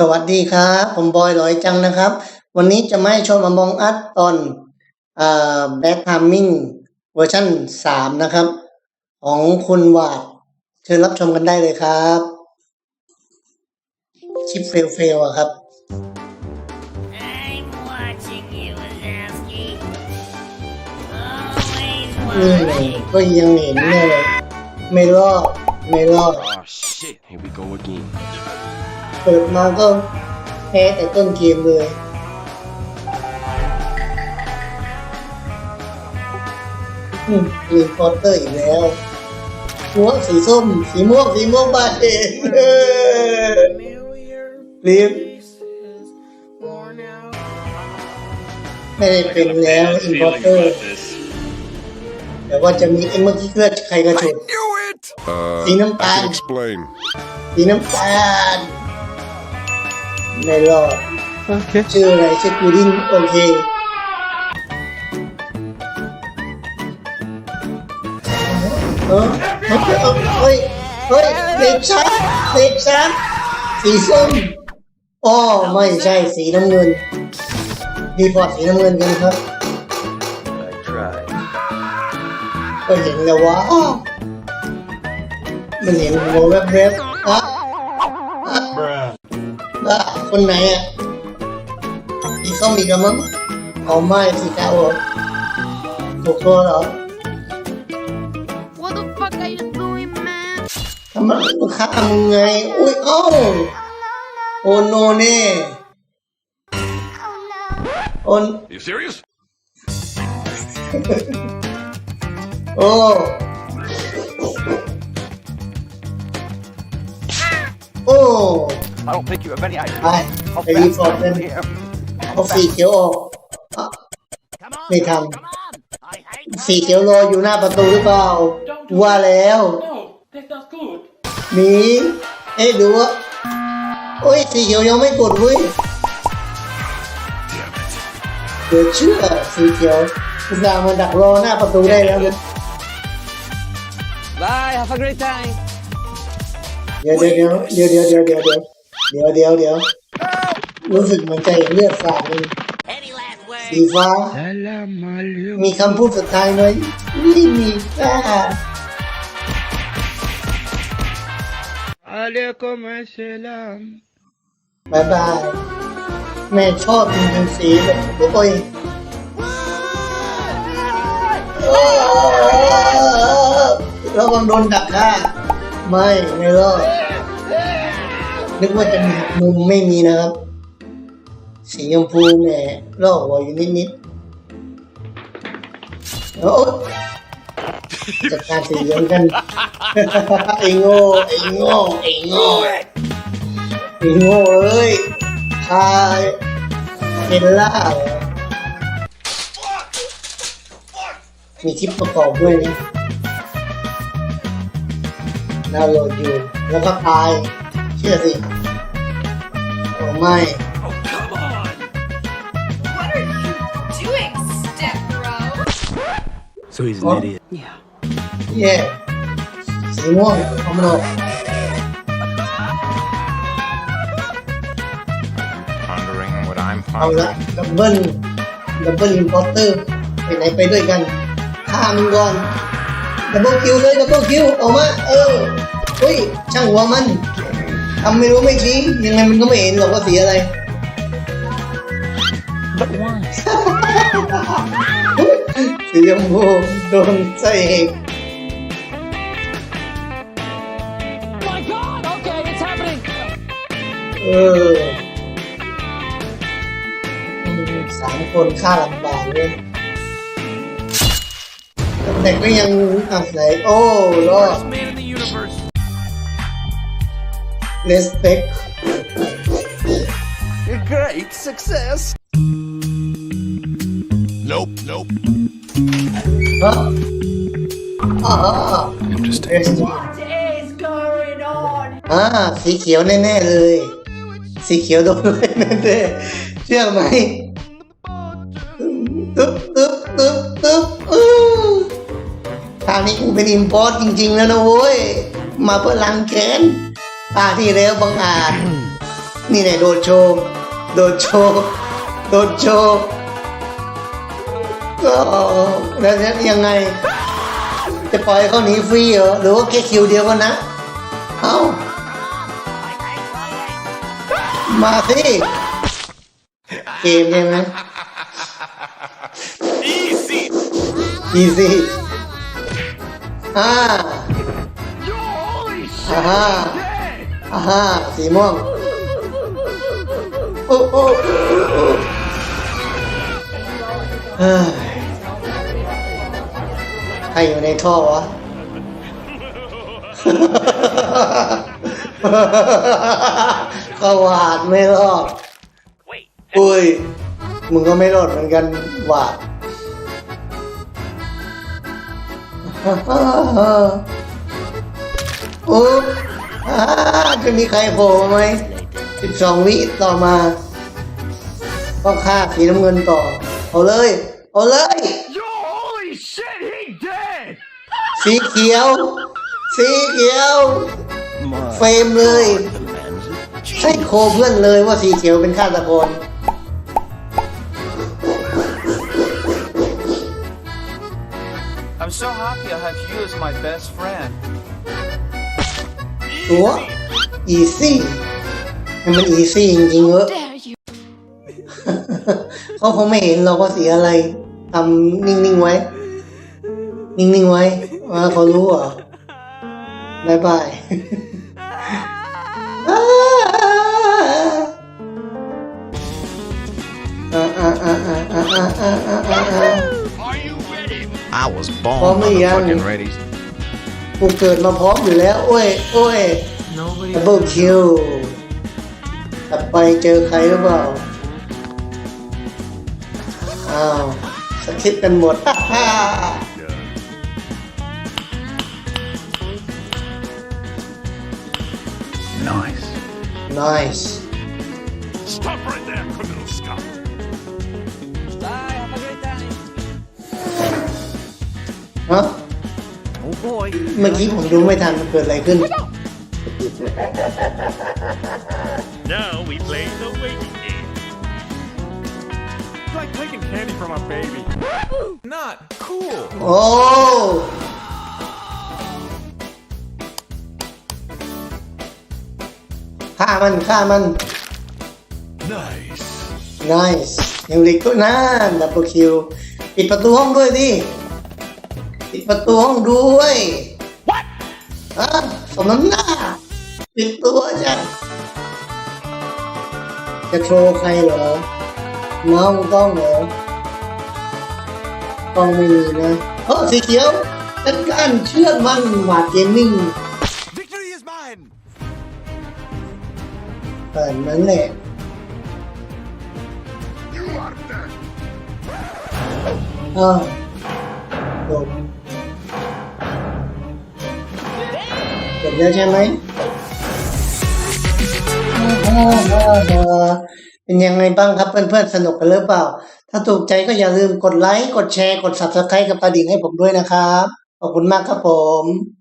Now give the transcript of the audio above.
สวัสดีครับ ผมบอยลอยจังนะครับ วันนี้จะมาให้ชมอมองอัดตอนแบททามมิ่งเวอร์ชั่นสามนะครับ ของคุณวาด เชิญรับชมกันได้เลยครับคลิปเฟลเฟลอะครับ I'm watching you, Wazowski. Always นี่ watching. ก็ยังเห็นเนี่ยเลยไม่รอดไม่รอด Oh shit, here we go again. เปิดมาก็แพ้แต่ต้นเกมเลยอืมรีพอร์เตอร์อีกแล้วหัวสีส้ม สีม่วงสีม่วงบาดเจ็บเออรีบไม่ได้เป็นแล้วอินพอร์เตอร์แต่ว่าจะมีไอ้เมื่อกี้เลือดใครกระฉุด Knew it! Uh, See them I can bang. explain. สีน้ำตาล ไม่รอดชื่ออะไรชื่อกูดินโอเคเออเฮ้ยเฮ้ยเฮ้ยเด็กช้างเด็กช้างสีส้มอ๋อไม่ใช่สีน้ำเงินดีพอร์ตสีน้ำเงินกันครับ I tried. ก็เห็นแล้วว่ามันเห็นหัวแวบๆอะอะอะ คนไหนอะสีส้มอีกแล้วมั้งเอาไม่สีขาวเหรอถูกตัวเหรอ What the fuck are you doing, man? ทำไมมันฆ่ามึงไง อุ้ยเอ้าโอโนเน่ โอน You serious? โอ้โอ้ I don't think you have any idea ไป how ไปรีพ fast อร์ต I กัน really am. เอาสีเขียวออกอะ Come on, ไม่ท come on. I hate ำสีเขียวรออยู่หน้าประตูหรือเปล่า ว่าแล้ว No, that's not good. หนีเอ๊ะดูว่าโอ้ยสีเขียวยังไม่กดเว้ยเดี๋ยวเชื่อสีเขียวอุตส่าห์มาดักรอหน้าประตูได้แล้วนะ Bye, have a great time. เดี๋ยวเดี๋ยวเดี๋ยวเดี๋ยวเดี๋ยวเดี๋ยวเดี๋ยว เดี๋ยวเดี๋ยวเดี๋ยวรู้สึกเหมือนใจเลือดสาดเลยสีฟ้า มีคำพูดสุดท้ายไหมไม่มีค่ะบายบายแม่ชอบจริงสีแบบโอ้ยระวังโดนดักหน้าไม่ ไม่รอด นึกว่าจะมีมุมไม่มีนะครับ สีชมพูแหม่ล่อหัวอยู่นิดๆโอ้จัดการสีเหลืองกันไอ้โง่ไอ้โง่ไอ้โง่ไอ้โง่เอ้ยทายเฮลล่ามีคลิปประกอบด้วยนะดาวน์โหลดอยู่แล้วก็ตาย kia là gì oh my So he's an idiot. Yeah. Yeah. Gì mua? Không đâu. Pondering what I'm pondering. Double, double imposter. Cái này phải đợi gần. Thả. Double kill double kill. Ồ mà, ừ. Ui, chẳng hòa mình. ทำไม่รู้ไม่ชี้ยังไงมันก็ไม่เห็นหรอกว่าสีอะไรสีชมพูโดนใส่เอง My God. Okay, it's happening. เอออืมสามคนฆ่าลำบากเลยแต่ก็ยังอาศัยโอ้รอด respect Great success. Nope, nope. ฮะอ่า Interesting. respect What is going on? อ่าสีเขียวแน่ๆเลย สีเขียวโดนเลยแน่ๆเชื่อไหมตึ๊บตึ๊บตึ๊บตึ๊บอื้อคราวนี้กูเป็นอิมพอร์ตจริงๆแล้วนะเว้ย มาเพื่อล้างแค้น ตาที่แล้วบังอาจ นี่แหละโดดโชว์โดดโชว์โดดโชว์ก็แล้วยังไง จะปล่อยเขาหนีฟรีเหรอหรือว่าแค่คิวเดียวกันนะ เอ้า มาสิเกมใช่ไหม Easy. easy อ่าอ่าฮะ อ่าฮะสีม่วงโอ้โอ้เฮ้ยใครอยู่ในท่อวะ ก็หวาดไม่รอดอุ้ย มึงก็ไม่รอดเหมือนกันหวาดโอ้อ่า จะมีใครโผล่มาไหมสิบสองวิต่อมาก็ฆ่าสีน้ำเงินต่อ เอาเลย เอาเลย Yo, holy shit, he dead! สีเขียว สีเขียว เฟรมเลย ใช่โคเพื่อนเลยว่าสีเขียวเป็นฆาตกร I'm so happy I have you as my best friend. หัว อีซี่มันอีซี่จริงๆเว้ยเขาคงไม่เห็นเราก็เสียอะไรทำนิ่งๆไว้ นิ่งๆไว้ว่าเขารู้เหรอบายบายอ่า I was born. กูเกิดมาพร้อมอยู่แล้ว โอ้ย โอ้ยดับเบิลคิวกลับไปเจอใครหรือเปล่า อ้าวสคริปต์กันหมด Nice. nice Oh boy. เมื่อกี้ผมดูไม่ทันมันเกิดอะไรขึ้น Now we play the waiting game. It's like taking candy from a baby. Not cool. โอ้ ฆ่ามันฆ่ามัน Nice. nice ยังเหลิกก็น่านดับเบิลคิว ปิดประตูห้องด้วยดิ ปิดประตูห้องด้วย What ฮะสมน้ำหน้าปิดตัวจ้ะจะโชว์ใครเหรอน้องกล้องเหรอกล้องไม่มีนะเออสีเขียวจัดการเชื่อมันหวาดเกมมิ่ง Victory is mine. เปิดนั้นแหละอ้า จบแล้วใช่ไหมเป็นยังไงบ้างครับเพื่อนๆ สนุกกันหรือเปล่า ถ้าถูกใจก็อย่าลืมกดไลค์ กดแชร์ กด subscribe กับกระดิ่งให้ผมด้วยนะครับ ขอบคุณมากครับผม